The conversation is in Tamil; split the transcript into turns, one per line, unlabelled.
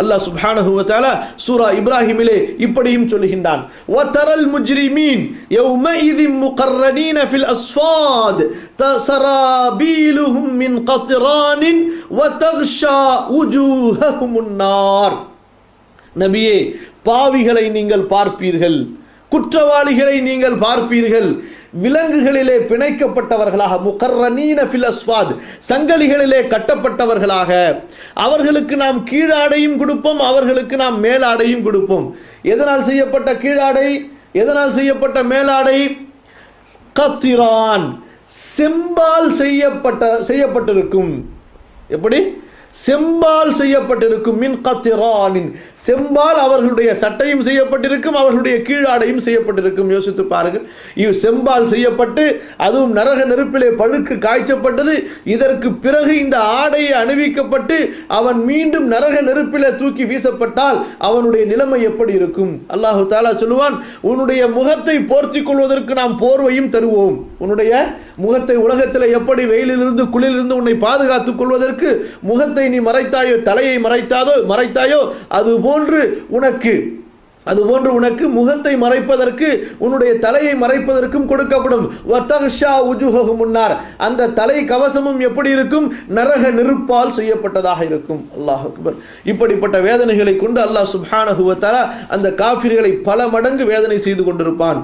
அல்லாஹ் சுப்ஹானஹு சூரா இப்ராஹிமிலே இப்படியும் சொல்லுகின்றான். வதரல் முஜ்ரிமீன் யௌமஇதின் முகர்ரனீன ஃபில் அஸ்ஃபாத் தசராபீலுஹும் மின் கத்ரானின் வதக்ஷா உஜூஹஹும் நார். நபியே பாவிகளை நீங்கள் பார்ப்பீர்கள் குற்றவாளிகளை நீங்கள் பார்ப்பீர்கள் விலங்குகளிலே பிணைக்கப்பட்டவர்களாக முகர்ரனீன பிலஸ்வாத் சங்கலிகளிலே கட்டப்பட்டவர்களாக. அவர்களுக்கு நாம் கீழாடையும் கொடுப்போம் அவர்களுக்கு நாம் மேலாடையும் கொடுப்போம். எதனால் செய்யப்பட்ட கீழாடை? எதனால் செய்யப்பட்ட மேலாடை? கத்திரான் செம்பால் செய்யப்பட்ட செய்யப்பட்டிருக்கும். எப்படி? செம்பால் செய்யப்பட்டிருக்கும் மின் கத்திரானின். செம்பால் அவர்களுடைய சட்டையும் செய்யப்பட்டிருக்கும் அவர்களுடைய கீழாடையும் செய்யப்பட்டிருக்கும். யோசித்து பாருங்கள். இவ் செம்பால் செய்யப்பட்டு அதுவும் நரக நெருப்பிலே பழுக்கு காய்ச்சப்பட்டது. இதற்கு பிறகு இந்த ஆடையை அணிவிக்கப்பட்டு அவன் மீண்டும் நரக நெருப்பிலே தூக்கி வீசப்பட்டால் அவனுடைய நிலைமை எப்படி இருக்கும்? அல்லாஹு தாலா சொல்லுவான் உன்னுடைய முகத்தை போர்த்தி கொள்வதற்கு நாம் போர்வையும் தருவோம். உன்னுடைய முகத்தை உலகத்தில் எப்படி வெயிலிலிருந்து குளிரிலிருந்து உன்னை பாதுகாத்துக் கொள்வதற்கு முகத்தை நீ மறைத்தாயோ தலையை மறைத்தாதோ மறைத்தாயோ அது போன்று உனக்கு அதுபோன்று உனக்கு முகத்தை மறைப்பதற்கு உன்னுடைய தலையை மறைப்பதற்கும் கொடுக்கப்படும். வத்தகஷா உஜுஹகு முன்னார். அந்த தலை கவசமும் எப்படி இருக்கும்? நரக நெருப்பால் செய்யப்பட்டதாக இருக்கும். அல்லாஹ் அக்பர். இப்படிப்பட்ட வேதனைகளை கொண்டு அல்லாஹ் சுப்ஹானஹு அந்த காஃபிர்களை பல மடங்கு வேதனை செய்து கொண்டிருப்பான்.